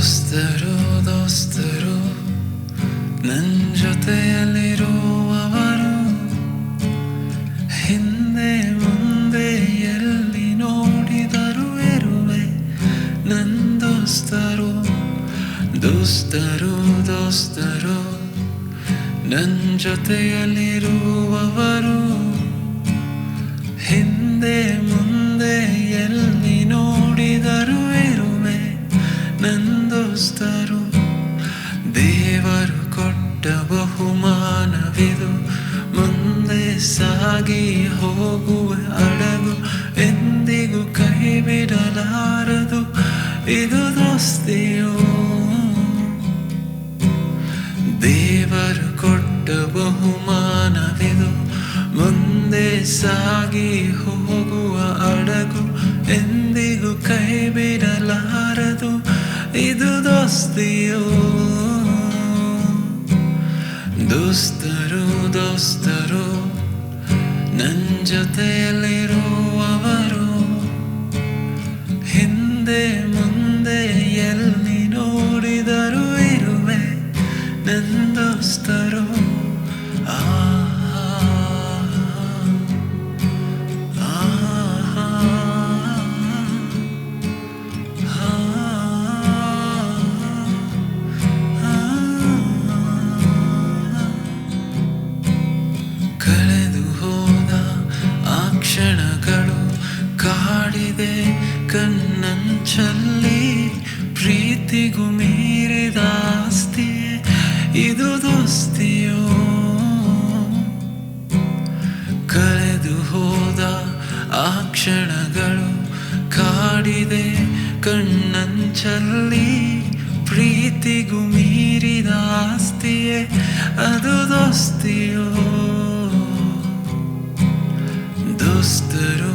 ದೋಸ್ತರು ದೋಸ್ತರು, ನನ್ ಜೊತೆಯಲ್ಲಿರುವವರು. ಹಿಂದೆ ಮುಂದೆ ಎಲ್ಲಿ ನೋಡಿದರು ಇರುವೆ. ನನ್ ದೋಸ್ತರು ದೋಸ್ತರು ದೋಸ್ತರು, ನನ್ ಜೊತೆಯಲ್ಲಿರುವವರು. ದೋಸ್ತರು ದೇವರು ಕೊಟ್ಟ ಬಹುಮಾನವಿದು. ಮುಂದೆ ಸಾಗಿ ಹೋಗುವ ಅಡಗು ಎಂದಿಗೂ ಕೈ ಬಿಡಲಾರದು ಇದು ದೋಸ್ತಿಯೋ ದೇವರು ಕೊಟ್ಟ ಬಹುಮಾನವಿದು. ಮುಂದೆ ಸಾಗಿ ಹೋಗುವ ಅಡಗು ಎಂದಿಗೂ ಕೈ ಬಿಡಲಾರದು ಇದು ದೋಸ್ತಿಯೋ ದೋಸ್ತರು ದೋಸ್ತರು ನನ್ನ ಜೊತೆಯಲ್ಲಿರುವವರು ಕಾಡಿದೆ ಕಣ್ಣಂಚಲ್ಲಿ ಪ್ರೀತಿಗೂ ಮೀರಿದ ಆಸ್ತಿಯೇ ಇದು ದೋಸ್ತಿಯೋ? ಕಳೆದು ಹೋದ ಆ ಕ್ಷಣಗಳು ಕಾಡಿದೆ ಕಣ್ಣಂಚಲ್ಲಿ ಪ್ರೀತಿಗೂ ಮೀರಿದ ಆಸ್ತಿಯೇ ಅದು ದೋಸ್ತಿಯೋ? ದೋಸ್ತರು